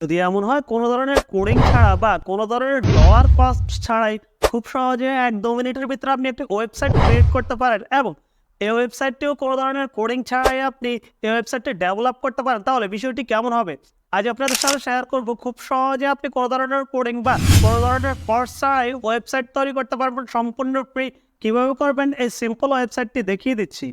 যদি এমন হয়, কোনো ধরনের কোডিং ছাড়া বা কোনো ধরনের ডলার কস্ট ছাড়াই খুব সহজে এক দু মিনিটের ভিতরে আপনি একটি ওয়েবসাইট ক্রিয়েট করতে পারেন এবং এই ওয়েবসাইটটিও কোনো ধরনের কোডিং ছাড়াই আপনি এই ওয়েবসাইটটি ডেভেলপ করতে পারেন। তাহলে বিষয়টি কেমন হবে? আজ আপনাদের সাথে শেয়ার করব, খুব সহজে আপনি কোনো ধরনের কোডিং বা কোনো ধরনের কোর্স ছাড়াই ওয়েবসাইট তৈরি করতে পারবেন। সম্পূর্ণ ফ্রি কীভাবে করবেন? এই সিম্পল ওয়েবসাইটটি দেখিয়ে দিচ্ছি।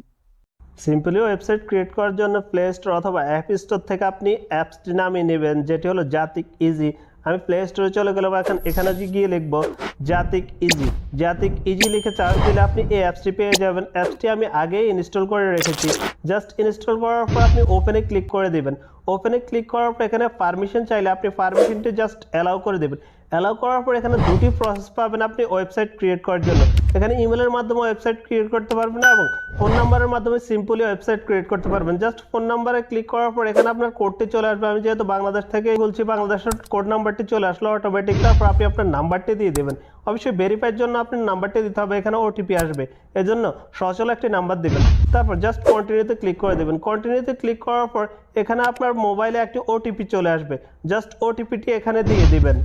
সিম্পলি ওয়েবসাইট ক্রিয়েট করার জন্য প্লে স্টোর অথবা অ্যাপ স্টোর থেকে আপনি অ্যাপসটি নামিয়ে নেবেন, যেটি হলো জাতিক ইজি আমি প্লে স্টোরে চলে গেলাম, এখন এখানে গিয়ে লিখব জাতিক ইজি জাতিক ইজি লিখে চার্জ দিলে আপনি এই অ্যাপসটি পেয়ে যাবেন। অ্যাপসটি আমি আগেই ইনস্টল করে রেখেছি। জাস্ট ইনস্টল করার পর আপনি ওপেনে ক্লিক করে দেবেন। ওপেনে ক্লিক করার পর এখানে পারমিশন চাইলে আপনি পারমিশনটি জাস্ট অ্যালাউ করে দেবেন। অ্যালাউ করার পর এখানে দুটি প্রসেস পাবেন আপনি ওয়েবসাইট ক্রিয়েট করার জন্য। এখানে ইমেলের মাধ্যমে ওয়েবসাইট ক্রিয়েট করতে পারবেন এবং ফোন নাম্বারের মাধ্যমে সিম্পলি ওয়েবসাইট ক্রিয়েট করতে পারবেন। জাস্ট ফোন নাম্বারে ক্লিক করার পর এখানে আপনার কোডটি চলে আসবে। আমি যেহেতু বাংলাদেশ থেকে বলছি, বাংলাদেশের কোড নাম্বারটি চলে আসলো অটোমেটিক তারপর আপনি আপনার নাম্বারটি দিয়ে দেবেন। অবশ্যই ভেরিফাইয়ের জন্য আপনার নাম্বারটি দিতে হবে, এখানে ওটিপি আসবে। এজন্য সচল একটি নাম্বার দেবেন। তারপর জাস্ট কন্টিনিউতে ক্লিক করে দেবেন। কন্টিনিউতে ক্লিক করার পর এখানে আপনার মোবাইলে একটি ওটিপি চলে আসবে। জাস্ট ওটিপিটি এখানে দিয়ে দিবেন।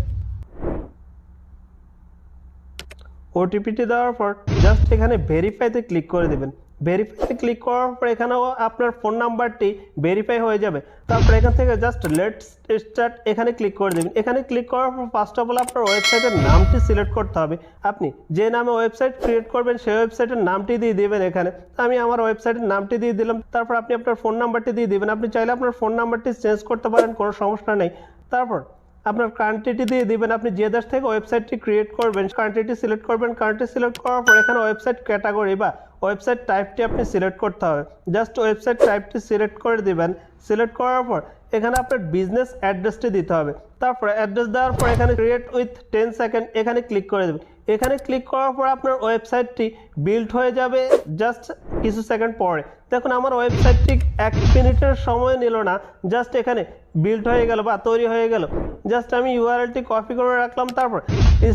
ওটিপিটি দেওয়ার পর জাস্ট এখানে ভেরিফাইতে ক্লিক করে দেবেন। ভেরিফাইতে ক্লিক করার পর এখানেও আপনার ফোন নাম্বারটি ভেরিফাই হয়ে যাবে। তারপর এখান থেকে জাস্ট লেটস স্টার্ট এখানে ক্লিক করে দেবেন। এখানে ক্লিক করার পর ফার্স্ট অফ অল আপনার ওয়েবসাইটের নামটি সিলেক্ট করতে হবে। আপনি যে নামে ওয়েবসাইট ক্রিয়েট করবেন, সেই ওয়েবসাইটের নামটি দিয়ে দিবেন এখানে। আমি আমার ওয়েবসাইটের নামটি দিয়ে দিলাম। তারপর আপনি আপনার ফোন নাম্বারটি দিয়ে দিবেন। আপনি চাইলে আপনার ফোন নাম্বারটি চেঞ্জ করতে পারেন, কোনো সমস্যা নেই। তারপর আপনার কান্ট্রিটি দিয়ে দিবেন। আপনি যে দেশ থেকে ওয়েবসাইটটি ক্রিয়েট করবেন কান্ট্রিটি সিলেক্ট করবেন কান্ট্রি সিলেক্ট করার পর এখানে ওয়েবসাইট ক্যাটাগরি বা ওয়েবসাইট টাইপটি আপনি সিলেক্ট করতে হবে। জাস্ট ওয়েবসাইট টাইপটি সিলেক্ট করে দিবেন। সিলেক্ট করার পর এখানে আপনার বিজনেস অ্যাড্রেসটি দিতে হবে। তারপরে অ্যাড্রেস দেওয়ার পর এখানে ক্রিয়েট উইথ টেন সেকেন্ড এখানে ক্লিক করে দেবেন। এখানে ক্লিক করার পর আপনার ওয়েবসাইটটি বিল্ড হয়ে যাবে জাস্ট কিছু সেকেন্ড পরে। দেখুন, আমার ওয়েবসাইটটি এক মিনিটের সময় নিল না জাস্ট এখানে বিল্ড হয়ে গেল বা তৈরি হয়ে গেল। জাস্ট আমি ইউআরএলটি কপি করে রাখলাম, তারপর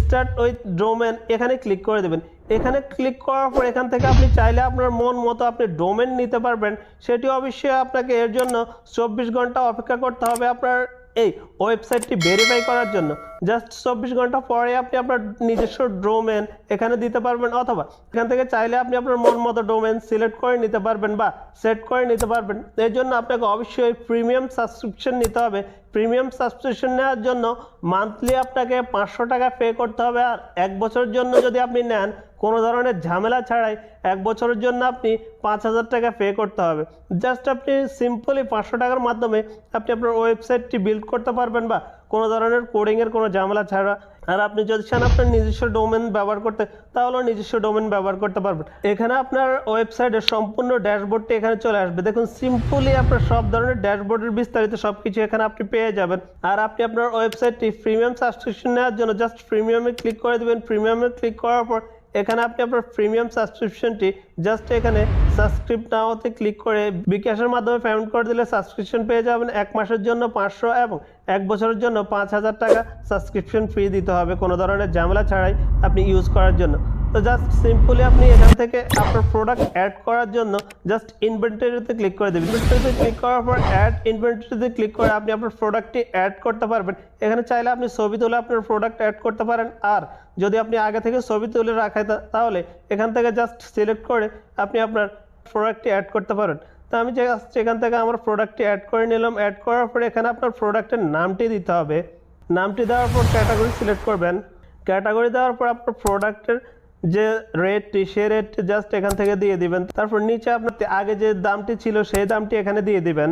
স্টার্ট উইথ ডোমেন এখানে ক্লিক করে দেবেন। এখানে ক্লিক করার পর এখান থেকে আপনি চাইলে আপনার মন মতো আপনি ডোমেন নিতে পারবেন। সেটি অবশ্যই আপনাকে এর জন্য চব্বিশ ঘণ্টা অপেক্ষা করতে হবে আপনার এই ওয়েবসাইটটি ভেরিফাই করার জন্য। জাস্ট চব্বিশ ঘণ্টা পরে আপনি আপনার নিজস্ব ডোমেন এখানে দিতে পারবেন, অথবা এখান থেকে চাইলে আপনি আপনার মন মতো ডোমেন সিলেক্ট করে নিতে পারবেন বা সেট করে নিতে পারবেন। এর জন্য আপনাকে অবশ্যই প্রিমিয়াম সাবস্ক্রিপশন নিতে হবে। প্রিমিয়াম সাবস্ক্রিপশন নেওয়ার জন্য মান্থলি আপনাকে পাঁচশো টাকা পে করতে হবে। আর এক বছরের জন্য যদি আপনি নেন, কোনো ধরনের ঝামেলা ছাড়াই এক বছরের জন্য আপনি পাঁচ হাজার টাকা পে করতে হবে। জাস্ট আপনি সিম্পলি পাঁচশো টাকার মাধ্যমে আপনি আপনার ওয়েবসাইটটি বিল্ড করতে পারবেন বা কোনো ধরনের কোডিংয়ের কোনো ঝামেলা ছাড়া। আর আপনি যদি চান আপনার নিজস্ব ডোমেন ব্যবহার করতে, তাহলেও নিজস্ব ডোমেন ব্যবহার করতে পারবেন। এখানে আপনার ওয়েবসাইটের সম্পূর্ণ ড্যাশবোর্ডটি এখানে চলে আসবে। দেখুন সিম্পলি আপনার সব ধরনের ড্যাশবোর্ডের বিস্তারিত সব কিছু এখানে আপনি পেয়ে যাবেন। আর আপনি আপনার ওয়েবসাইটটি প্রিমিয়াম সাবস্ক্রিপশন নেওয়ার জন্য জাস্ট প্রিমিয়ামে ক্লিক করে দেবেন। প্রিমিয়ামে ক্লিক করার পর এখানে আপনি আপনার প্রিমিয়াম সাবস্ক্রিপশনটি জাস্ট এখানে সাবস্ক্রিপ্ট নাওতে ক্লিক করে বিকাশের মাধ্যমে পেমেন্ট করে দিলে সাবস্ক্রিপশন পেয়ে যাবেন এক মাসের জন্য পাঁচশো এবং এক বছরের জন্য পাঁচ হাজার টাকা সাবস্ক্রিপশন ফি দিতে হবে। কোনো ধরনের ঝামেলা ছাড়াই আপনি ইউজ করার জন্য। তো জাস্ট সিম্পলি আপনি এখান থেকে আপনার প্রোডাক্ট অ্যাড করার জন্য জাস্ট ইনভেন্টারিতে ক্লিক করে দেবেন। ইনভেন্টারিতে ক্লিক করার পর অ্যাড ইনভেন্টারিতে ক্লিক করে আপনি আপনার প্রোডাক্টটি অ্যাড করতে পারবেন। এখানে চাইলে আপনি ছবি তুলে আপনার প্রোডাক্ট অ্যাড করতে পারেন। আর যদি আপনি আগে থেকে ছবি তুলে রাখেন তাহলে এখান থেকে জাস্ট সিলেক্ট করে আপনি আপনার প্রোডাক্টটি অ্যাড করতে পারেন। তো আমি জাস্ট এখান থেকে আমার প্রোডাক্টটি অ্যাড করে নিলাম। অ্যাড করার পরে এখানে আপনার প্রোডাক্টের নামটি দিতে হবে। নামটি দেওয়ার পর ক্যাটাগরি সিলেক্ট করবেন। ক্যাটাগরি দেওয়ার পর আপনার প্রোডাক্টের যে রেটটি সে রেটটি জাস্ট এখান থেকে দিয়ে দিবেন। তারপর নিচে আপনার আগে যে দামটি ছিল, সেই দামটি এখানে দিয়ে দিবেন।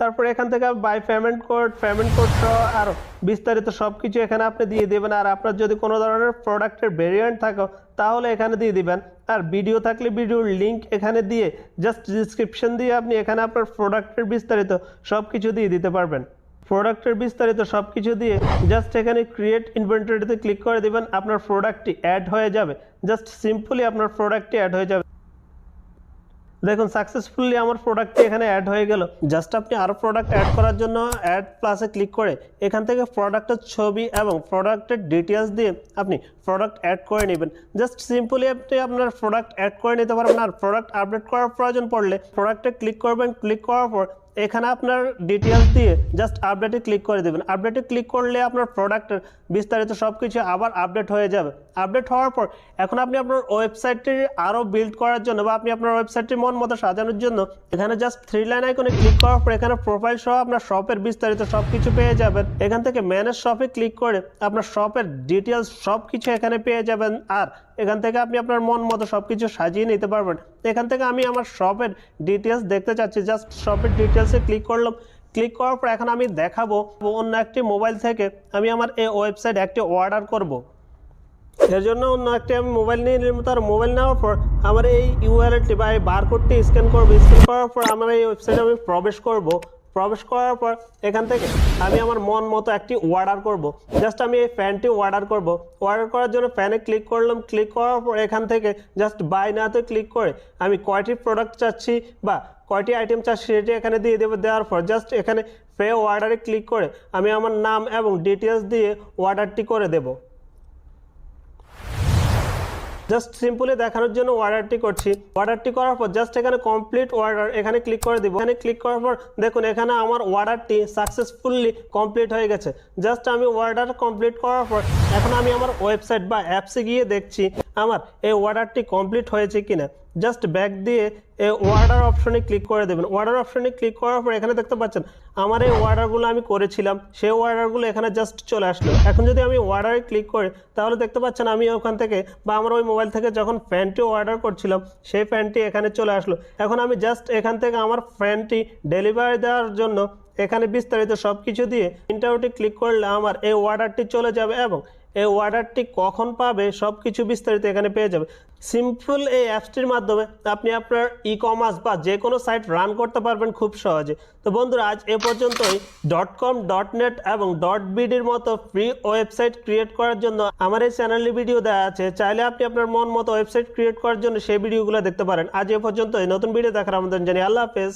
তারপর এখান থেকে buy payment code payment code সহ আরও বিস্তারিত সব কিছু এখানে আপনি দিয়ে দেবেন। আর আপনার যদি কোনো ধরনের প্রোডাক্টের ভেরিয়েন্ট থাকে, তাহলে এখানে দিয়ে দিবেন। আর ভিডিও থাকলে ভিডিওর লিঙ্ক এখানে দিয়ে জাস্ট ডিসক্রিপশন দিয়ে আপনি এখানে আপনার প্রোডাক্টের বিস্তারিত সব কিছু দিয়ে দিতে পারবেন। প্রোডাক্টের বিস্তারিত সব কিছু দিয়ে জাস্ট এখানে ক্রিয়েট ইনভেন্টরিতে ক্লিক করে দিবেন। আপনার প্রোডাক্টটি অ্যাড হয়ে যাবে। জাস্ট সিম্পলি আপনার প্রোডাক্টটি অ্যাড হয়ে যাবে। দেখুন সাকসেসফুলি আমার প্রোডাক্টটি এখানে অ্যাড হয়ে গেল। জাস্ট আপনি আরও প্রোডাক্ট অ্যাড করার জন্য অ্যাড প্লাসে ক্লিক করে এখান থেকে প্রোডাক্টের ছবি এবং প্রোডাক্টের ডিটেলস দিয়ে আপনি প্রোডাক্ট অ্যাড করে নেবেন। জাস্ট সিম্পলি আপনি আপনার প্রোডাক্ট অ্যাড করে নিতে পারবেন আর প্রোডাক্ট আপডেট করার প্রয়োজন পড়লে প্রোডাক্টে ক্লিক করবেন। ক্লিক করার পর এখানে আপনার ডিটেলস দিয়ে জাস্ট আপডেটে ক্লিক করে দেবেন। আপডেটে ক্লিক করলে আপনার প্রোডাক্টের বিস্তারিত সব কিছু আবার আপডেট হয়ে যাবে। আপডেট হওয়ার পর এখন আপনি আপনার ওয়েবসাইটটি আরও বিল্ড করার জন্য বা আপনি আপনার ওয়েবসাইটটি মন মতো সাজানোর জন্য এখানে জাস্ট থ্রি লাইন আইকনে ক্লিক করার পর এখানে প্রোফাইল সহ আপনার শপের বিস্তারিত সব কিছু পেয়ে যাবেন। এখান থেকে ম্যানেজ শপে ক্লিক করে আপনার শপের ডিটেলস সব কিছু এখানে পেয়ে যাবেন। আর এখান থেকে আপনি আপনার মন মতো সব কিছু সাজিয়ে নিতে পারবেন। এখান থেকে আমি আমার শপের ডিটেলস দেখতে চাচ্ছি। জাস্ট শপের ডিটেলসে ক্লিক করলাম। ক্লিক করার পর এখন আমি দেখাবো অন্য একটি মোবাইল থেকে আমি আমার এই ওয়েবসাইট একটি অর্ডার করব। এর জন্য অন্য একটি আমি মোবাইল নিয়ে নিলাম। তার মোবাইল নেওয়ার পর আমার এই ইউআরএলটি বা এই বারকোডটি স্ক্যান করব। স্ক্যান করার পর আমার এই ওয়েবসাইটে আমি প্রবেশ করব। প্রবেশ করার পর এখান থেকে আমি আমার মন মতো একটি অর্ডার করব। জাস্ট আমি এই ফ্যানটি অর্ডার করব। অর্ডার করার জন্য ফ্যানে ক্লিক করলাম। ক্লিক করার পর এখান থেকে জাস্ট বাই নাতে ক্লিক করে আমি কয়টি প্রোডাক্ট চাচ্ছি বা কয়টি আইটেম চাচ্ছি সেটি এখানে দিয়ে দেবো। দেওয়ার পর জাস্ট এখানে পে অর্ডারে ক্লিক করে আমি আমার নাম এবং ডিটেলস দিয়ে অর্ডারটি করে দেবো। জাস্ট সিম্পলি দেখানোর জন্য অর্ডারটি করছি। অর্ডারটি করার পর জাস্ট এখানে কমপ্লিট অর্ডার এখানে ক্লিক করে দিব। এখানে ক্লিক করার পর দেখুন, এখানে আমার অর্ডারটি সাকসেসফুলি কমপ্লিট হয়ে গেছে। জাস্ট আমি অর্ডার কমপ্লিট করার পর এখন আমি আমার ওয়েবসাইট বা অ্যাপসে গিয়ে দেখছি। আমার, এই অর্ডারটি কমপ্লিট হয়েছে কিনা? জাস্ট ব্যাক দিয়ে এই অর্ডার অপশনে ক্লিক করে দেবেন। অর্ডার অপশনে ক্লিক করার পর এখানে দেখতে পাচ্ছেন, আমার এই অর্ডারগুলো আমি করেছিলাম, সেই অর্ডারগুলো এখানে জাস্ট চলে আসলো। এখন যদি আমি অর্ডারে ক্লিক করি, তাহলে দেখতে পাচ্ছেন আমি ওখান থেকে বা আমার ওই মোবাইল থেকে যখন ফ্যানটি অর্ডার করছিলাম, সেই ফ্যানটি এখানে চলে আসলো। এখন আমি জাস্ট এখান থেকে আমার ফ্যানটি ডেলিভারি দেওয়ার জন্য এখানে বিস্তারিত সব কিছু দিয়ে ইন্টারভিউটি ক্লিক করলে আমার এই অর্ডারটি চলে যাবে এবং এই অর্ডারটি কখন পাবে সব কিছু বিস্তারিত এখানে পেয়ে যাবে। সিম্পল এই অ্যাপসটির মাধ্যমে আপনি আপনার ই কমার্স বা যে কোনো সাইট রান করতে পারবেন খুব সহজে। তো বন্ধুরা, আজ এ পর্যন্তই। ডট কম ডট নেট এবং. ডট বিডির মতো ফ্রি ওয়েবসাইট ক্রিয়েট করার জন্য আমার এই চ্যানেলে ভিডিও দেওয়া আছে। চাইলে আপনি আপনার মন মতো ওয়েবসাইট ক্রিয়েট করার জন্য সেই ভিডিওগুলো দেখতে পারেন। আজ এ পর্যন্তই। নতুন ভিডিও দেখার আমাদের জানি আল্লাহ হাফেজ।